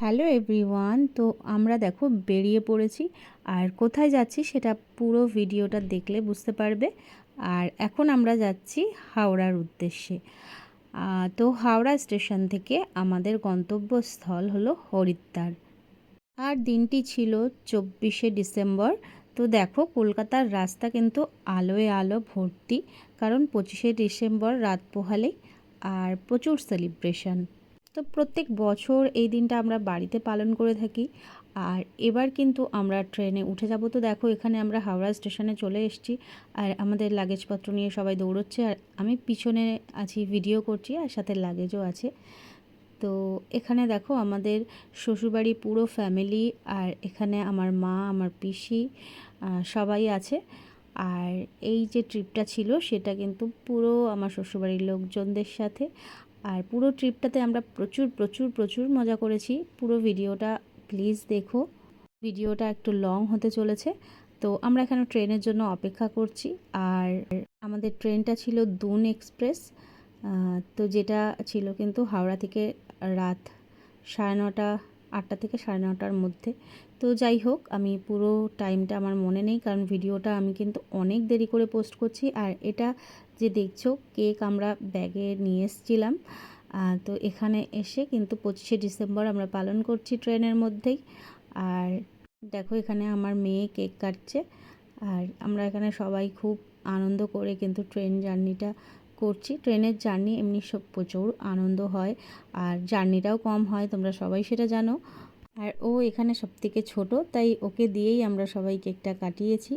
Hello everyone, তো আমরা দেখো বেরিয়ে পড়েছি। আর কোথায় যাচ্ছি সেটা পুরো ভিডিওটা দেখলে বুঝতে পারবে। আর এখন আমরা যাচ্ছি হাওড়ার উদ্দেশ্যে। তো হাওড়া স্টেশন থেকে আমাদের গন্তব্যস্থল হলো হরিদ্বার। আর দিনটি ছিল চব্বিশে ডিসেম্বর। তো দেখো কলকাতার রাস্তা কিন্তু আলোয় আলো ভর্তি। কারণ পঁচিশে ডিসেম্বর রাত পোহালেই। আর প্রচুর সেলিব্রেশন। তো প্রত্যেক বছর এই দিনটা আমরা বাড়িতে পালন করে থাকি। আর এবার কিন্তু আমরা ট্রেনে উঠে যাব। তো দেখো, এখানে আমরা হাওড়া স্টেশনে চলে এসেছি আর আমাদের লাগেজপত্র নিয়ে সবাই দৌড়চ্ছে। আর আমি পিছনে আছি, ভিডিও করছি আর সাথে লাগেজও আছে। তো এখানে দেখো, আমাদের শ্বশুরবাড়ি পুরো ফ্যামিলি আর এখানে আমার মা, আমার পিসি সবাই আছে। আর এই যে ট্রিপটা ছিল, সেটা কিন্তু পুরো আমার শ্বশুরবাড়ির লোকজনদের সাথে। আর পুরো ট্রিপটাতে আমরা প্রচুর প্রচুর প্রচুর মজা করেছি। পুরো ভিডিওটা প্লিজ দেখো। ভিডিওটা একটু লং হতে চলেছে। তো আমরা এখানে ট্রেনের জন্য অপেক্ষা করছি। আর আমাদের ট্রেনটা ছিল দুন এক্সপ্রেস। তো যেটা ছিল কিন্তু হাওড়া থেকে রাত সাড়ে নটা আটটা থেকে সাড়ে নটার মধ্যে। তো যাই হোক, আমি পুরো টাইমটা আমার মনে নেই, কারণ ভিডিওটা আমি কিন্তু অনেক দেরি করে পোস্ট করছি। আর এটা যে দেখছ কেক আমরা ব্যাগে নিয়ে এসেছিলাম। তো এখানে এসে কিন্তু পঁচিশে ডিসেম্বর আমরা পালন করছি ট্রেনের মধ্যেই। আর দেখো, এখানে আমার মেয়ে কেক কাটছে। আর আমরা এখানে সবাই খুব আনন্দ করে কিন্তু ট্রেন জার্নিটা করছি ট্রেনের জার্নি এমনি সব প্রচুর আনন্দ হয় আর জার্নিটাও কম হয় তোমরা সবাই সেটা জানো। আর ও এখানে সব থেকে ছোটো তাই ওকে দিয়েই আমরা সবাই কেকটা কাটিয়েছি।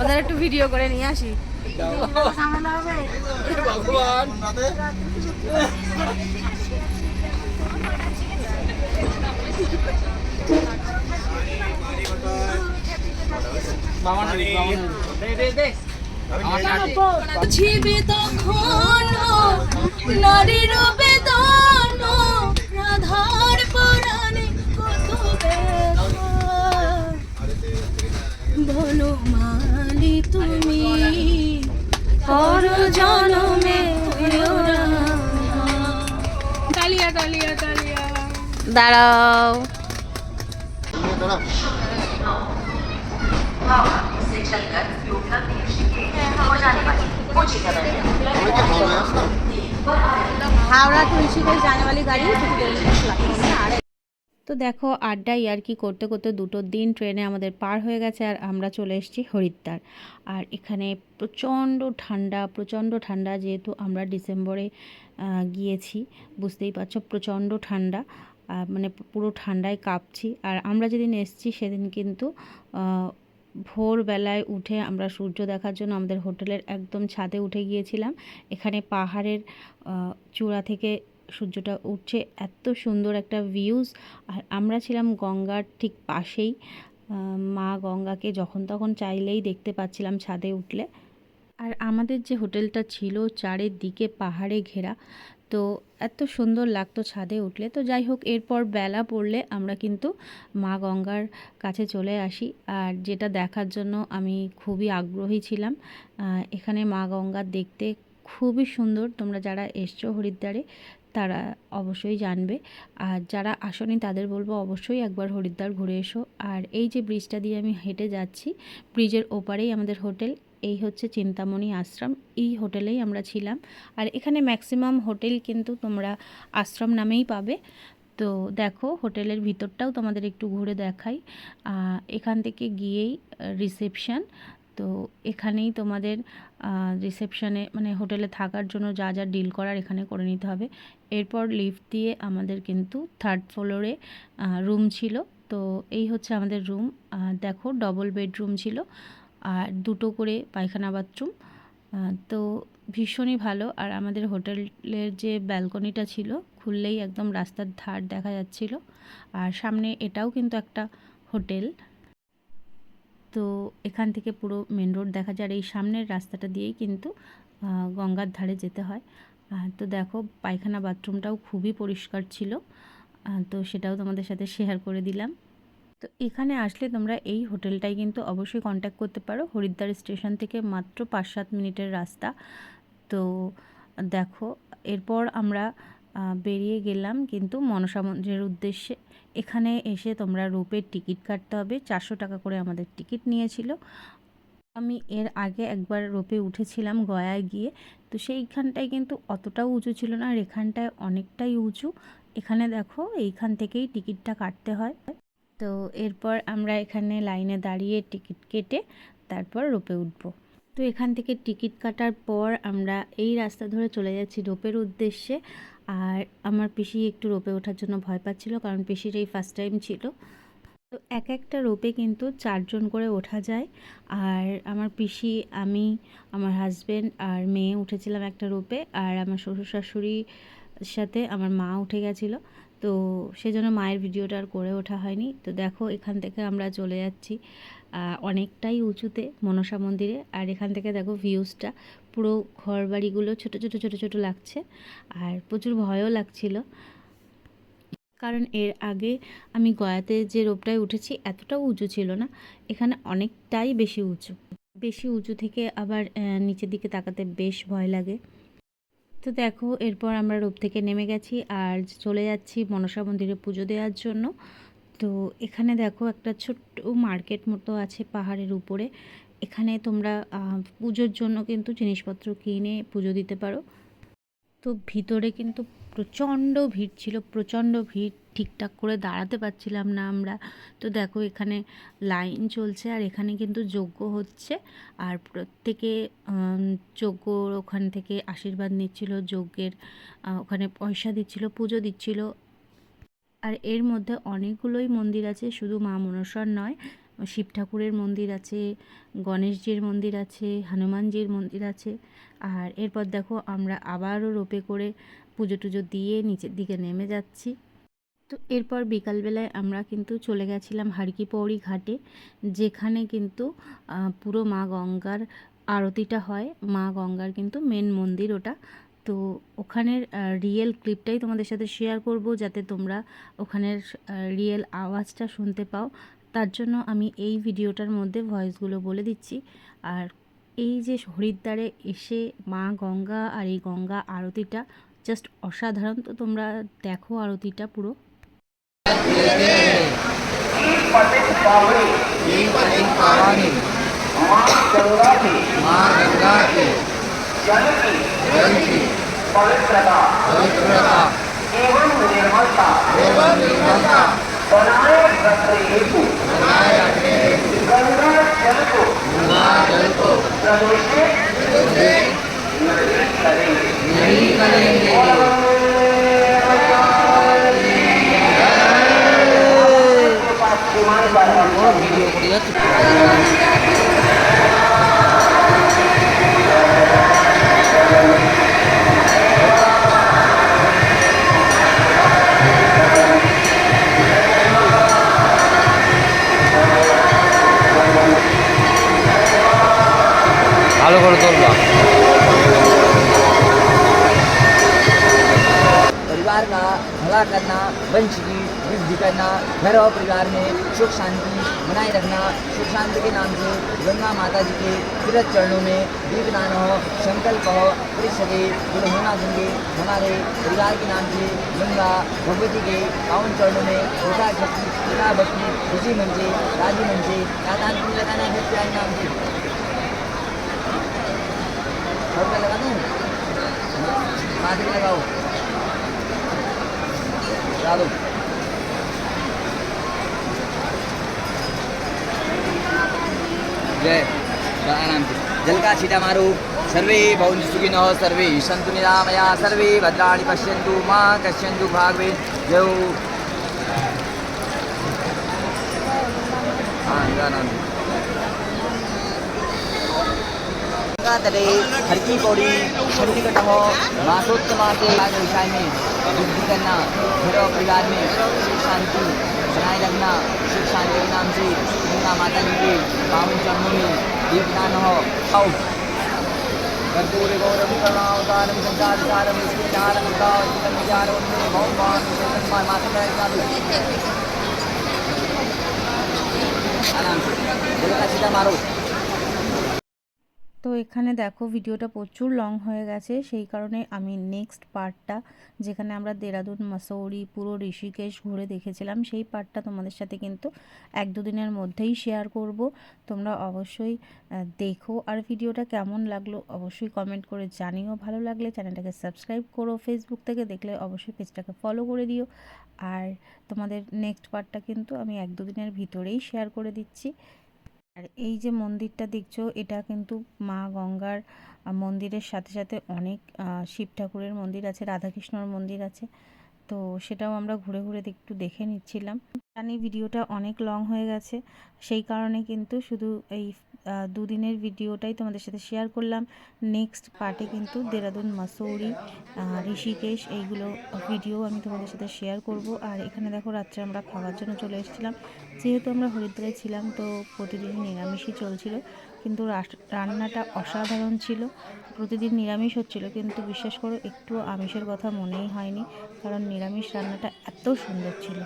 ওদের একটু ভিডিও করে নিয়ে আসি। ভগবান। বুঝিবে তখন নারীর বেদন রাধার পরাণে কত বলো মালি তুমি পর জনমে দাঁড়াও। হাওড়া গাড়ি আর তো দেখো আড্ডা ইয়ার্কি করতে করতে দুটো দিন ট্রেনে আমাদের পার হয়ে গেছে আর আমরা চলে এসেছি হরিদ্বার। আর এখানে প্রচণ্ড ঠান্ডা প্রচণ্ড ঠান্ডা যেহেতু আমরা ডিসেম্বরে গিয়েছি, বুঝতেই পারছ, প্রচণ্ড ঠান্ডা মানে পুরো ঠান্ডায় কাঁপছি। আর আমরা যেদিন এসেছি সেদিন কিন্তু ভোরবেলায় উঠে আমরা সূর্য দেখার জন্য আমাদের হোটেলের একদম ছাদে উঠে গিয়েছিলাম। এখানে পাহাড়ের চূড়া থেকে সূর্যটা উঠছে, এত সুন্দর একটা ভিউজ আর আমরা ছিলাম গঙ্গার ঠিক পাশেই। মা গঙ্গাকে যখন তখন চাইলেই দেখতে পাচ্ছিলাম ছাদে উঠলে। আর আমাদের যে হোটেলটা ছিল, চারিদিকে পাহাড়ে ঘেরা তো এত সুন্দর লাগতো ছাদে উঠলে। তো যাই হোক, এরপর বেলা পড়লে আমরা কিন্তু মা গঙ্গার কাছে চলে আসি। আর যেটা দেখার জন্য আমি খুবই আগ্রহী ছিলাম। এখানে মা গঙ্গা দেখতে খুবই সুন্দর। তোমরা যারা এসছো হরিদ্বারে, তারা অবশ্যই জানবে। আর যারা আসনি, তাদের বলব অবশ্যই একবার হরিদ্বার ঘুরে এসো। আর এই যে ব্রিজটা দিয়ে আমি হেঁটে যাচ্ছি ব্রিজের ওপারেই আমাদের হোটেল এই হচ্ছে চিন্তামণি আশ্রম। এই হোটেলেই আমরা ছিলাম। আর এখানে ম্যাক্সিমাম হোটেল কিন্তু তোমরা আশ্রম নামেই পাবে। তো দেখো, হোটেলের ভিতরটাও তোমাদের একটু ঘুরে দেখাই। এখান থেকে গিয়েই রিসেপশন। তো এখানেই তোমাদের রিসেপশানে মানে হোটেলে থাকার জন্য যা যা ডিল করার এখানে করে নিতে হবে। এরপর লিফট দিয়ে আমাদের কিন্তু থার্ড ফ্লোরে রুম ছিল। তো এই হচ্ছে আমাদের রুম। দেখো ডবল বেডরুম ছিল। আর দুটো করে পায়খানা বাথরুম। তো ভীষণই ভালো। আর আমাদের হোটেলের যে ব্যালকনিটা ছিল, খুললেই একদম রাস্তার ধার দেখা যাচ্ছিল। আর সামনে এটাও কিন্তু একটা হোটেল। তো এখান থেকে পুরো মেন রোড দেখা যায়। আর এই সামনের রাস্তাটা দিয়েই কিন্তু গঙ্গার ধারে যেতে হয়। তো দেখো, পায়খানা বাথরুমটাও খুবই পরিষ্কার ছিল। তো সেটাও তোমাদের সাথে শেয়ার করে দিলাম। তো এখানে আসলে তোমরা এই হোটেলটাই কিন্তু অবশ্যই কন্ট্যাক্ট করতে পারো। হরিদ্বার স্টেশন থেকে মাত্র পাঁচ সাত মিনিটের রাস্তা। তো দেখো, এরপর আমরা বেরিয়ে গেলাম কিন্তু মনসা মন্দিরের উদ্দেশ্যে। এখানে এসে তোমরা রোপের টিকিট কাটতে হবে। চারশো টাকা করে আমাদের টিকিট নিয়েছিল। আমি এর আগে একবার রোপে উঠেছিলাম গয়ায় গিয়ে। তো সেইখানটায় কিন্তু অতটাও উঁচু ছিল না আর এখানটায় অনেকটাই উঁচু। এখানে দেখো, এইখান থেকেই টিকিটটা কাটতে হয়। তো এরপর আমরা এখানে লাইনে দাঁড়িয়ে টিকিট কেটে তারপর রোপে উঠবো। তো এখান থেকে টিকিট কাটার পর আমরা এই রাস্তা ধরে চলে যাচ্ছি রোপের উদ্দেশ্যে। আর আমার পিসি একটু রোপে ওঠার জন্য ভয় পাচ্ছিল কারণ পিসির এই ফার্স্ট টাইম ছিল। তো এক একটা রোপে কিন্তু চারজন করে ওঠা যায়। আর আমার পিসি, আমি, আমার হাজবেন্ড আর মেয়ে উঠেছিলাম একটা রোপে। আর আমার শ্বশুর শাশুড়ির সাথে আমার মা উঠে গেছিল। তো সেজন্য মায়ের ভিডিওটা আর করে ওঠা হয়নি। তো দেখো, এখান থেকে আমরা চলে যাচ্ছি অনেকটাই উঁচুতে মনসা মন্দিরে। আর এখান থেকে দেখো ভিউজটা পুরো ঘর বাড়িগুলো ছোটো ছোটো ছোটো ছোটো লাগছে। আর প্রচুর ভয়ও লাগছিল। কারণ এর আগে আমি গয়াতে যে রোপটায় উঠেছি, এতটাও উঁচু ছিল না। এখানে অনেকটাই বেশি উঁচু। বেশি উঁচু থেকে আবার নিচের দিকে তাকাতে বেশ ভয় লাগে। তো দেখো, এরপর আমরা রূপ থেকে নেমে গেছি আর চলে যাচ্ছি মনসা মন্দিরে পুজো দেওয়ার জন্য। তো এখানে দেখো একটা ছোট্ট মার্কেট মতো আছে পাহাড়ের উপরে। এখানে তোমরা পুজোর জন্য কিন্তু জিনিসপত্র কিনে পুজো দিতে পারো। তো ভিতরে কিন্তু প্রচণ্ড ভিড় ছিল, প্রচণ্ড ভিড়, ঠিকঠাক করে দাঁড়াতে পারছিলাম না আমরা। তো দেখো এখানে লাইন চলছে আর এখানে কিন্তু যজ্ঞ হচ্ছে আর প্রত্যেকে যজ্ঞ ওখান থেকে আশীর্বাদ নিচ্ছিল, যজ্ঞের ওখানে পয়সা দিচ্ছিল, পুজো দিচ্ছিল। আর এর মধ্যে অনেকগুলোই মন্দির আছে, শুধু মা মনসর নয়, শিব ঠাকুরের মন্দির আছে, গণেশজির মন্দির আছে, হনুমানজির মন্দির আছে। আর এরপর দেখো আমরা আবারও রোপে করে পুজো টুজো দিয়ে নিচের দিকে নেমে যাচ্ছি। তো এরপর বিকালবেলায় আমরা কিন্তু চলে গেছিলাম হারকিপৌড়ি ঘাটে, যেখানে কিন্তু পুরো মা গঙ্গার আরতিটা হয়। মা গঙ্গার কিন্তু মেন মন্দির ওটা। তো ওখানের রিয়েল ক্লিপটাই তোমাদের সাথে শেয়ার করব, যাতে তোমরা ওখানের রিয়েল আওয়াজটা শুনতে পাও। তার জন্য আমি এই ভিডিওটার মধ্যে ভয়েসগুলো বলে দিচ্ছি। আর এই যে হরিদ্বারে এসে মা গঙ্গা আর এই গঙ্গা আরতিটা জাস্ট অসাধারণ তো তোমরা দেখো আরতিটা পুরো ये पतित पावानी माँ गंगा के जल की पवित्रता एवं निर्मलता बनाए रखने हेतु गंगा जल को प्रदूषित नहीं Video kuliah. घर और परिवार में सुख शांति बनाए रखना, सुख शांति के नाम से गंगा माता जी के तीर्थ चरणों में दीपदान हो, संकल्प हो सके गुरु होना देंगे हमारे परिवार के नाम से गंगा भगवती के पावन चरणों में पिता शक्ति पिता भक्ति खुशी मन से राज़ी मन से लगाना है प्यार नाम से। लगा दूँ माथे लगाओ। लगा जय। आराम जलका जल छीटा मारू। सर्वे भवन सुखिन, सर्वे सन्त निरामया, सर्वे भद्राणी पश्यंतु माँ कश्यंतु भागवे। जय हर की मासोत्तम के लाल विषय में वृद्धि करना घर परिवार में शांति बनाए लगना नाम से गंगा माता जी के पावन चरणों में दीपदान हो कर्पूर गौरव बहुत बहुत माता आराम से। सीधा मारो। তো এখানে দেখো ভিডিওটা প্রচুর লং হয়ে গেছে। সেই কারণে আমি নেক্সট পার্টটা যেখানে আমরা দেরাদুন, মাসৌরি, পুরো ঋষিকেশ ঘুরে দেখেছিলাম, সেই পার্টটা তোমাদের সাথে কিন্তু এক দুদিনের মধ্যেই শেয়ার করব। তোমরা অবশ্যই দেখো আর ভিডিওটা কেমন লাগল অবশ্যই কমেন্ট করে জানিও। ভালো লাগলে চ্যানেলটাকে সাবস্ক্রাইব করো ফেসবুক থেকে দেখলে অবশ্যই পেজটাকে ফলো করে দিও। আর তোমাদের নেক্সট পার্টটা কিন্তু আমি এক দুদিনের ভিতরেই শেয়ার করে দিচ্ছি। আর এই যে মন্দিরটা দেখছ, এটা কিন্তু মা গঙ্গার মন্দিরের সাথে সাথে অনেক শিব ঠাকুরের মন্দির আছে, রাধাকৃষ্ণর মন্দির আছে। তো সেটাও আমরা ঘুরে ঘুরে একটু দেখে নিচ্ছিলাম। জানি ভিডিওটা অনেক লং হয়ে গেছে, সেই কারণে কিন্তু শুধু এই দুদিনের ভিডিওটাই তোমাদের সাথে শেয়ার করলাম। নেক্সট পার্টে কিন্তু দেরাদুন মাসৌরি ঋষিকেশ এইগুলো ভিডিও আমি তোমাদের সাথে শেয়ার করব। আর এখানে দেখো, রাত্রে আমরা খাওয়ার জন্য চলে এসেছিলাম। যেহেতু আমরা হরিদ্বারে ছিলাম, তো প্রতিদিন নিরামিষই চলছিল। কিন্তু রান্নাটা অসাধারণ ছিল। প্রতিদিন নিরামিষ হচ্ছিল, কিন্তু বিশ্বাস করো একটু আমিষের কথা মনেই হয়নি। কারণ নিরামিষ রান্নাটা এত সুন্দর ছিল।